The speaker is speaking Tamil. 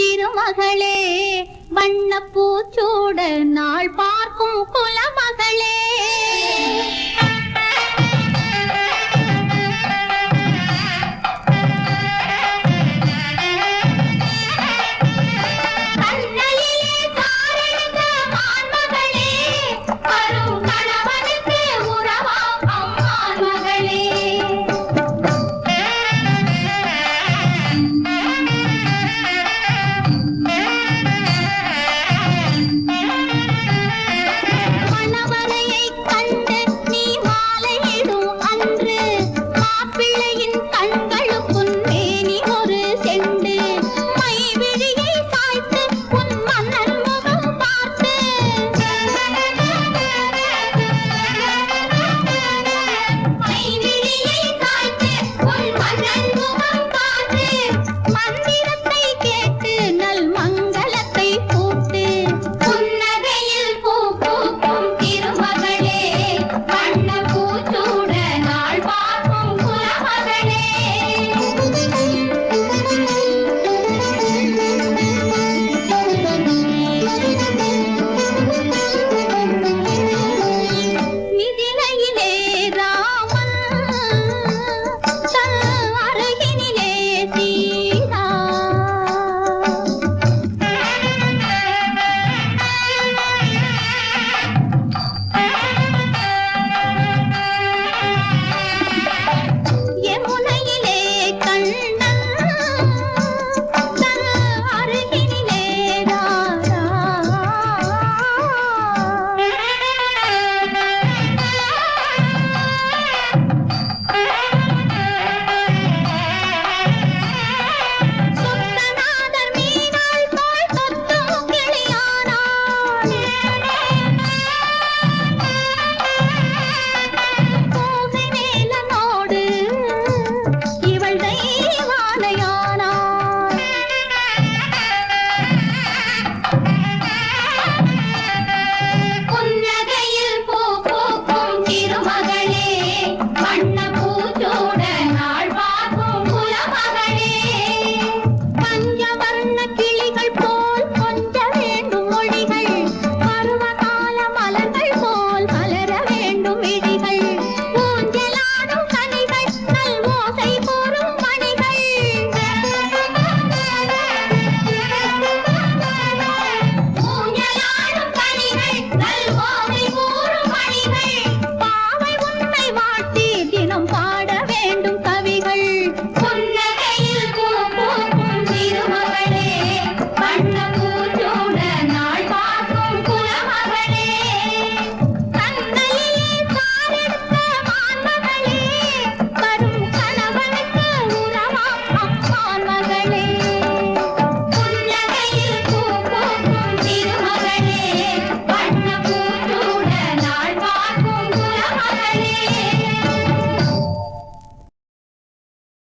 திருமகளே வண்ணப்பூச்சூட நாள் பார்க்கும் குலமகளே. பாட